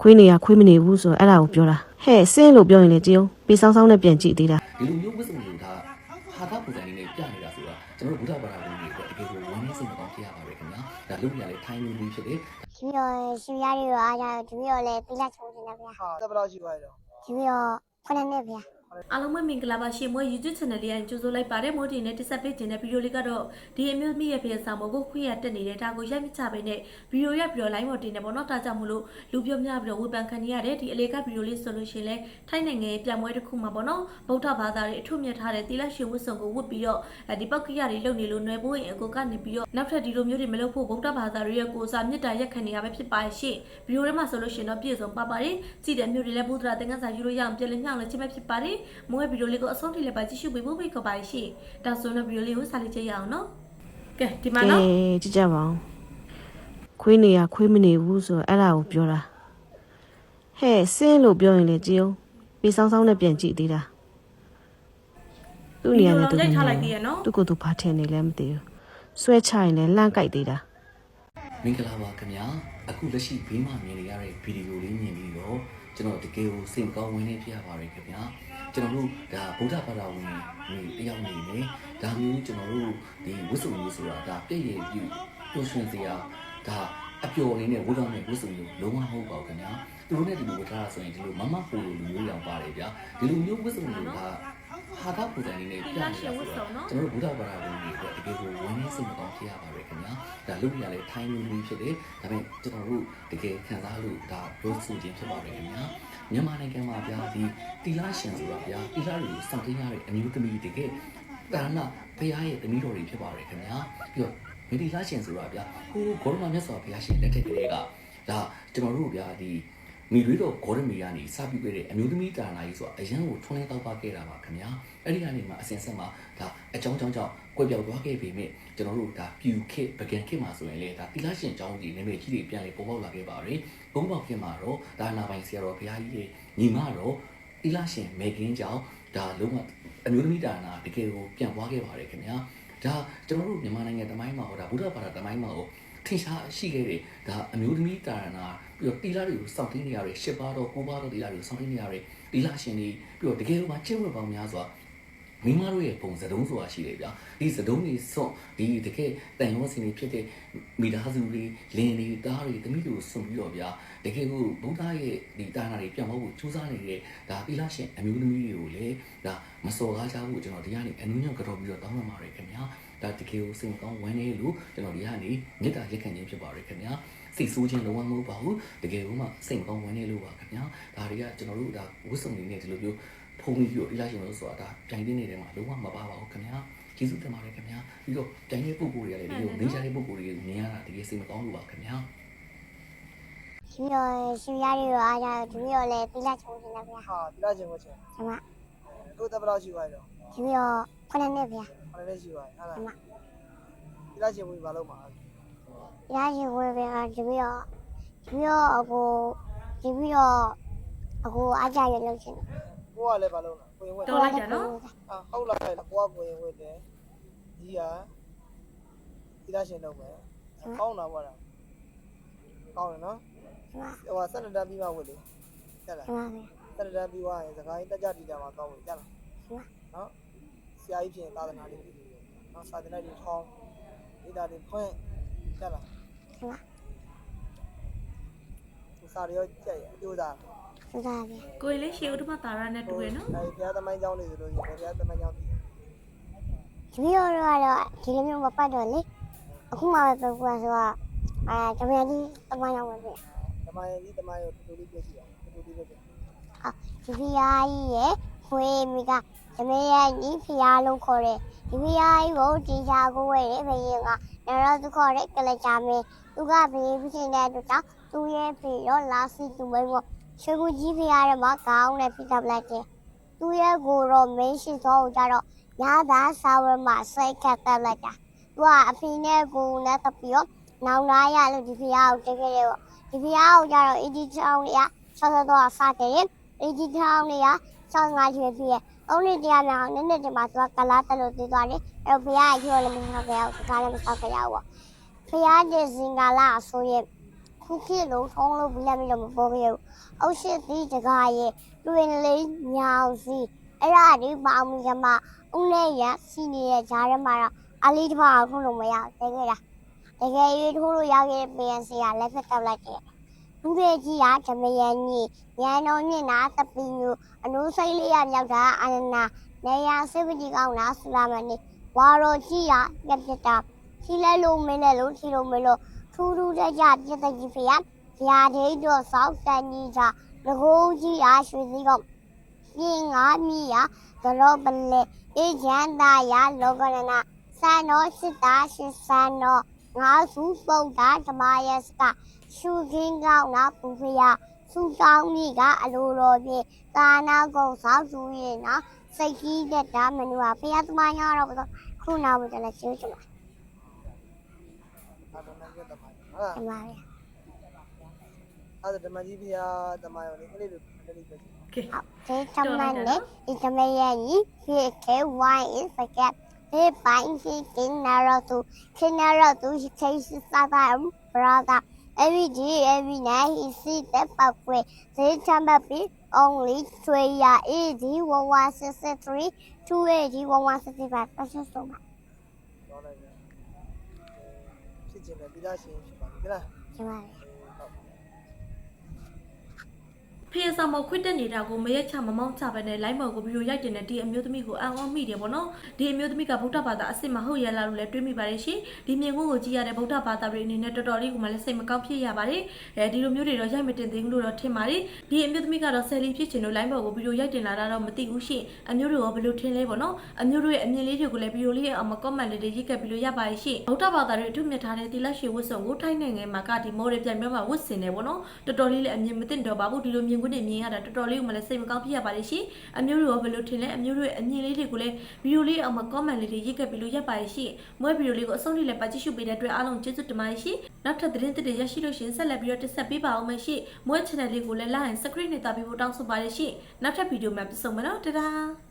ခွေးနေရခွေးမနေဘူးဆိုတော့အဲ့ဒါကိုပြောတာဟဲ့စင်းလို့ပြောရင်လေကြည်အောင်ပေးဆောင်ဆောင်နဲ့ပြန်ကြည့်သေးတာဒီလိုမျိုးဝတ်စုံတွေကဟာတာပုံစံလေးနဲ့ပြနေတာဆိုတာကျွန်တော်တို့ဘုရားဘာသာဝင်တွေအတွက်တကယ်ကိုဝမ်းနည်းစိတ်မကောင်းဖြစ်ရပါတယ်ခင်ဗျာဒါလုပ်ပြရလဲထိုင်းလူမျိုးဖြစ်တယ်ရှင်ရောရှင်ရည်ရောအားကြတမီးရောလည်းပြလက်ချုံနေတာဗျာဟာတက်ဘယ်လောက်ရှိသွားပြီတော့တမီးရောခုနှစ်နှစ်ဗျာ အားလုံးပဲမင်္ဂလာပါရှင်မွေး YouTube channel လေးအရင်ကြိုဆိုလိုက်ပါတယ်မိုးတင်နဲ့တက်ဆက်ပေးခြင်းတဲ့ဗီဒီယိုလေးကတော့ဒီအမျိုးသမီးရဲ့ဖေဆောင်မကိုခွေးရတက်နေတဲ့ဒါကိုရိုက်မြချပေးနဲ့ဗီဒီယိုရက်ပြီးတော့ line ပေါ်တင်နေပေါ့နော်ဒါကြောင့်မလို့လူပြောများပြီးတော့ဝေဖန်ခံနေရတယ်ဒီအလေးကဗီဒီယိုလေးဆိုလို့ရှိရင်လဲထိုင်းနိုင်ငံရဲ့ပြန်ပွဲတစ်ခုမှာပေါ့နော်ဗုဒ္ဓဘာသာတွေအထွတ်မြတ်ထားတဲ့သီလရှင်ဝတ်စုံကိုဝတ်ပြီးတော့ဒီပောက်ကိရတွေလုပ်နေလို့ຫນွယ်ပိုးရင်အကိုကနေပြီးတော့နောက်ထပ်ဒီလိုမျိုးတွေမလုပ်ဖို့ဗုဒ္ဓဘာသာတွေရဲ့ကိုယ်စားမြတ်တာရက်ခံနေရပဲဖြစ်ပါရှင်ဗီဒီယိုထဲမှာဆိုလို့ရှိရင်တော့ပြည့်စုံပါပါတယ်ကြည့်တဲ့မျိုးတွေလည်းဘုဒ္ဓရာသင်္ကန်းစာယူလို့ရအောင်ပြန်လည်မြောက်လည်းချင်းပဲဖြစ်ပါတယ်မိုးရဲ့ဗီဒီယိုလေးကိုအဆုံးထိလည်းပါကြည့်ရှုပေးဖို့ဖိတ်ခေါ်ပါရှင်ဒါဆိုတော့ဗီဒီယိုလေးကိုစားလိုက်ကြရအောင်နော်ကဲဒီမှာကဲနော်ကြည့်ကြပါအောင်ခွေးနေရခွေးမနေဘူးဆိုတော့အဲ့ဒါကိုပြောတာဟဲ့စင်းလို့ပြောရင်လေကြည်အောင်ပေးဆောင်ဆောင်နဲ့ပြန်ကြည့်သေးတာသူ့နေရာနဲ့သူရိုက်နေထားရာလိုက်သေးရနော်သူကိုယ်သူဘာထင်နေလဲမသိဘူးဆွဲချရင်လည်းလန့်ကြိုက်သေးတာမင်္ဂလာပါခင်ဗျာအခုလက်ရှိဘေးမှာမြင်နေရတဲ့ဗီဒီယိုလေးမြင်ပြီးတော့ကျွန်တော်တကယ်ကိုစိတ်မကောင်းဝင်နေဖြစ်ရပါတယ်ခင်ဗျာ ကျွန်တော်တို့ဒါဗုဒ္ဓဘာသာဝင်တွေတယောက်နေနေဒါမျိုးကျွန်တော်တို့ဒီဝတ်စုံမျိုးဆိုတာဒါပြည့်ရည်ပြုပျော်ရွှင်စရာဒါအပျော်လေးနဲ့ဝတ်တော်နဲ့ဝတ်စုံမျိုးလုံးဝမဟုတ်ပါဘူးခင်ဗျာသူတို့နဲ့ဒီလိုဝတ်ထားတာဆိုရင်ဒီလိုမမဖိုလိုလူမျိုးရောင်ပါတယ်ဗျာဒီလိုမျိုးဝတ်စုံမျိုးက ဟာတာပုံစံလေးနဲ့ပြနေတာဆိုတော့ကျွန်တော်တို့ဗုဒ္ဓဘာသာဝင်တွေအတွက်တကယ်ကိုဝမ်းနည်းစိတ်မကောင်းဖြစ်ရပါတယ်ခင်ဗျာဒါလုပ်ပြရလဲထိုင်းလူမျိုးဖြစ်တယ်ဒါပေမဲ့ကျွန်တော်တို့တကယ်ခံစားလို့ဒါပြောဆိုခြင်းဖြစ်ပါတယ်ခင်ဗျာမြန်မာနိုင်ငံမှာဗျာဒီတီလာရှင်ဆိုတာဗျာတီလာတွေကိုစောင့်သိရတဲ့အမျိုးသမီးတကယ်တာနာဘုရားရဲ့တမီးတော်တွေဖြစ်ပါတယ်ခင်ဗျာပြီးတော့မီဒီလာရှင်ဆိုတာဗျာဟိုဂေါရမမြတ်စွာဘုရားရှင်လက်ထက်ကလေးကဒါကျွန်တော်တို့ဗျာဒီ မိတွေတော့ဂေါရမီကနေစပြုခဲ့တဲ့အမျိုးသမီးတာနာကြီးဆိုတာအရန်ကိုထွန်းလင်းတောက်ပါခဲ့တာပါခင်ဗျာအဲ့ဒီကနေမှအစင်ဆက်မှာဒါအကြောင်းကြောင်းကြောင့်ကွယ်ပြောက်သွားခဲ့ပေမဲ့ကျွန်တော်တို့ဒါပြူခစ်ပကံခစ်မှာဆိုရင်လေဒါတီလာရှင်အကြောင်းကြီးနာမည်ကြီးတွေပြန်လေပေါ်ပေါက်လာခဲ့ပါတယ်ဘုံပေါက်ခစ်မှာတော့ဒါနာပိုင်ဆရာတော်ဘုရားကြီးတွေညီမတော့တီလာရှင်မေကင်းကြောင့်ဒါလုံးဝအမျိုးသမီးတာနာတကယ်ကိုပြန်သွားခဲ့ပါတယ်ခင်ဗျာဒါကျွန်တော်တို့မြန်မာနိုင်ငံတမိုင်းမှာဟောဒါဗုဒ္ဓဘာသာတမိုင်းမှာဟောထင်ရှားရှိခဲ့တယ်ဒါအမျိုးသမီးတာနာ ပြီးတော့တီလာတွေကိုစောင့်သိနေရတဲ့ရှစ်ပါးတော့ကိုးပါးတော့တီလာတွေကိုစောင့်သိနေရတဲ့တီလာရှင်တွေပြီးတော့တကယ်လို့မှကျင့်ဝတ်ပေါင်းများစွာမိန်းမတို့ရဲ့ပုံစံတုံးဆိုတာရှိတယ်ဗျာဒီစတုံးတွေစွန့်ဒီတကယ်တန်ရောစင်တွေဖြစ်တဲ့မိသားစုတွေလင်းတွေတားတွေတမိတွေကိုစွန့်ပြီးတော့ဗျာတကယ်ကိုဘုရားရဲ့ဒီတာနာတွေပြန်ဖို့ကြိုးစားနေတဲ့ဒါသီလရှင်အမျိုးသမီးတွေကိုလည်းဒါမစော်ကားကြဘူးကျွန်တော်ဒီကနေအနုညံ့ကြော်ပြီးတော့တောင်းပန်ပါတယ်ခင်ဗျာဒါတကယ်ကိုစိတ်မကောင်းဝမ်းနေလို့ကျွန်တော်ဒီကနေမေတ္တာရက်ခံခြင်းဖြစ်ပါတယ်ခင်ဗျာ စိတ်ဆိုးခြင်းလုံးဝမဟုတ်ပါဘူးတကယ်ကိုမှစိတ်မကောင်းဝမ်းနေလို့ပါခင်ဗျာဒါတွေကကျွန်တော်တို့ဒါဝတ်စုံတွေနဲ့ဒီလိုမျိုးဖုန်းပြီးတော့ဒီလိုက်ရှင်လို့ဆိုတာဒါပြိုင်တဲ့နေတယ်မှာလုံးဝမပါပါဘူးခင်ဗျာကျေးဇူးတင်ပါတယ်ခင်ဗျာပြီးတော့ပြိုင်တဲ့ပုံကိုယ်တွေကလည်းဒီလိုနေကြတဲ့ပုံကိုယ်တွေကိုမြင်ရတာတကယ်စိတ်မကောင်းလို့ပါခင်ဗျာရှင်ရောရှင်ရည်ရောအားကြတမီးရောလည်းပြလက်ချုံနေတာဗျာဟာတိလာချင်းကိုချင်းဒီမှာအခုတက်ဘယ်လောက်ရှိသွားပြီတော့တမီးရောခုနှစ်နှစ်ဗျာဟာလည်းရှိသွားပြီဟာလားဒီမှာတိလာချင်းဝင်ဘာလို့မှာ ရရှိဝယ်ဗျာတမီးရောတမီးရောအကိုတမီးရောအကိုအားကြရလို့ရှင်ကိုကလည်းဘာလို့လဲကိုရင်ဝင်တော်လိုက်တာနော်ဟာဟုတ်လားကိုကကိုရင်ဝင်တယ်ကြီးကတိလာချင်းတော့မယ်ကောင်းတာပေါ့လားကောင်းတယ်နော်ဒီမှာဟိုဆက်လက်တန်းပြီးမှဝင်လေတက်လားဒီမှာဗျာဆက်လက်တန်းပြီးသွားရင်စကိုင်းတက်ကြတီတာမှာကောင်းဝင်တက်လားဒီမှာနော်ဆရာကြီးပြင်သာသနာလေးနော်စာသနာတွေထောင်းဒေတာတွေဖွင့်တက်လား ဒီမှာစာတွေရောကြက်ရအကျိုးသားစကားဗျာကိုယ်လေးရှေ့ဥဒ္ဓမတာရနဲ့တူရနော်အဲဘုရားသမိုင်းကျောင်းနေဆိုလို့ရှိရင်ဘုရားသမိုင်းကျောင်းတည်တမီးရောကတော့ဒီလိုမျိုးမပတ်တော့လေအခုမှပဲပြောကွာဆိုတော့အဲတမီးကြီးတမန်ရောက်ပဲဗျာသမိုင်းကြီးသမိုင်းကိုတူတူလေးပြည့်စီအောင်တူတူလေးပဲဒီဖျားကြီးရဲ့ခွေးမိက ဓမေရဲ့ညီဖျားလို့ခေါ်တယ်ဒီဖျားကြီးကိုတီချာကိုဝဲတယ်ဘယင်ကနရောသူခေါ်တဲ့ကလချာမင်းသူကဘေးဖြစ်နေတဲ့အတွက်ကြောင့်သူ့ရဲ့ဖေရောလာစီသူမိန်ကိုရွှေကူကြီးဖျားရဲ့မှာကောင်းနဲ့ပြစ်တပ်လိုက်တယ်သူ့ရဲ့ကိုတော့မင်းရှိသောကိုကြတော့ညာသာစာဝဲမှာစိတ်ခတ်တက်လိုက်တာသူကအဖေနဲ့ကိုနဲ့တပြီးတော့နောင်လာရလို့ဒီဖျားကိုတကယ်တော့ဒီဖျားကိုကြတော့အီဒီချောင်းလေးကဆောဆောတော့စားတယ်အေဒီထောင်းလေးက စောင်းငါရွှေပြည့်အုံးလေးတရားများနည်းနည်းတည်းမှာသူကကလာတက်လို့တည်သွားတယ်အဲ့တော့ဘုရားကြီးရောလည်းမဆောက်ကြရဘူးကားလည်းမဆောက်ကြရဘူးဘုရားကျင်စင်ကာလာဆိုရင်ခခုခေတ်လုံးထုံးလို့ဘလက်မီတော့မပေါ်ခဲ့ဘူးအုတ်ရှိသီးတကားရဲ့တွင်လေးညောင်စီအဲ့ဒါဒီပေါင်းမြမဦးနဲ့ရစီနေရဲ့ဂျားထဲမှာတော့အလေးတစ်ပါးအခုလုံးမရတကယ်လားတကယ်ရေးထိုးလို့ရခဲ့တဲ့ PNC ကလက်ဖက်တောက်လိုက်တယ် လူတွေကြီးကဓမယန်ကြီးညံတော်မြင့်နာတပီမျိုးအနိုးစိတ်လေးရမြောက်တာအာနနာနေရစိတ်ပကြီးကောင်းလားဆူလာမနေဝါရောကြီးရပြက်ပြက်တာထီလဲလို့မင်းနဲ့လို့ထီလို့မလို့ထူးထူးကြကြပြက်တဲ့ကြီးဖေရဗျာဒိတ်တော့စောက်တန်ကြီးသာငကိုးကြီးရရွှေစည်းကောပြင်းငါမြီရကြောပလေအေဂျန်တာရလောကရဏစံတော်စစ်တာရှင်စံတော်ငါစုပုတ်တာဓမ္မယစက ရှုခင်းကောင်းလားပူဖရာသူဆောင်ကြီးကအလိုတော်ဖြင့်သာနာကုန်ဆောက်စုရင်နော်စိတ်ကြီးတဲ့ဒါမနူပါဖရာသမားရတော့ဆိုခုနာဝင်တယ်ရှင်းချင်ပါဟုတ်လားအဲ့ဒါဓမ္မကြီးဖရာသမားရောလေးအဲ့လိုလေးလေးပဲဟုတ်တယ်ဓမ္မနဲ့ဒီဓမ္မရဲ့ကြီးဖြစ်ခဲ့ why is forget ဒီပိုင်းရှိတင်နာရတူခင်နာရတူရှိသေးစတာဘရာဒါ every day every night he see that pathway they come up with only three year AD 1163 2AD 1165 that's just so much တော့လိုက်တယ်ဖြစ်ခြင်းနဲ့တိရရှင်ဖြစ်ပါပြီလားကျမလေး ဖေးဆောင်မခွတ်တက်နေတာကိုမရက်ချမမောင်းချပဲနဲ့လိုင်းမော်ကိုဗီဒီယိုရိုက်တင်တဲ့ဒီအမျိုးသမီးကိုအံ့ဩမိတယ်ပေါ့နော်ဒီအမျိုးသမီးကဗုဒ္ဓဘာသာအစ်စ်မဟုတ်ရလားလို့လည်းတွေးမိပါတယ်ရှင်ဒီမြင်ကွင်းကိုကြည့်ရတဲ့ဗုဒ္ဓဘာသာတွေအနေနဲ့တော်တော်လေးကိုမှလည်းစိတ်မကောင်းဖြစ်ရပါတယ်အဲဒီလိုမျိုးတွေတော့ရိုက်မတင်သေးဘူးလို့တော့ထင်ပါတယ်ဒီအမျိုးသမီးကတော့ဆယ်လီဖြစ်ချင်လို့လိုင်းမော်ကိုဗီဒီယိုရိုက်တင်လာတာတော့မသိဘူးရှင်အမျိုးတို့ရောဘယ်လိုထင်လဲပေါ့နော်အမျိုးတို့ရဲ့အမြင်လေးတွေကိုလည်းဗီဒီယိုလေးရဲ့အမကောမန့်လေးတွေရေးခဲ့ပြီးလို့ရပါတယ်ရှင်ဗုဒ္ဓဘာသာတွေအထူးမြတ်ထားတဲ့သီလရှင်ဝတ်စုံကိုထိုင်းနိုင်ငံမှာကဒီမော်ဒယ်ပြန်ပြမှာဝတ်ဆင်တယ်ပေါ့နော်တော်တော်လေးလည်းအမြင်မသိတော့ပါဘူးဒီလိုမြင်ကွင်းတွေမြင်ရတာတော်တော်လေးကိုမှလည်းစိတ်မကောင်းဖြစ်ရပါတယ်ရှင်အမျိုးတို့ရောဘယ်လိုထင်လဲအမျိုးတို့ရဲ့အမြင်လေးတွေကိုလည်းဗီဒီယိုလေးအမကောမန့်လေးတွေရေးခဲ့ပြီးလို့ရပါတယ်ရှင်မွေးဗီဒီယိုလေးကိုအဆုံးထိလည်းပါကြည့်ရှုပေးတဲ့အတွက်အားလုံးကျေးဇူးတင်ပါတယ်ရှင်နောက်ထပ်သတင်းသစ်တွေရရှိလို့ရှရင်ဆက်လက်ပြီးတော့တက်ဆက်ပေးပါအောင်မယ်ရှင်မွေး channel လေးကိုလည်း like and subscribe နဲ့တာပြီးဖို့တောင်းဆိုပါတယ်ရှင်နောက်ထပ်ဗီဒီယိုမှာပြန်ဆုံမယ်နော်တဒါ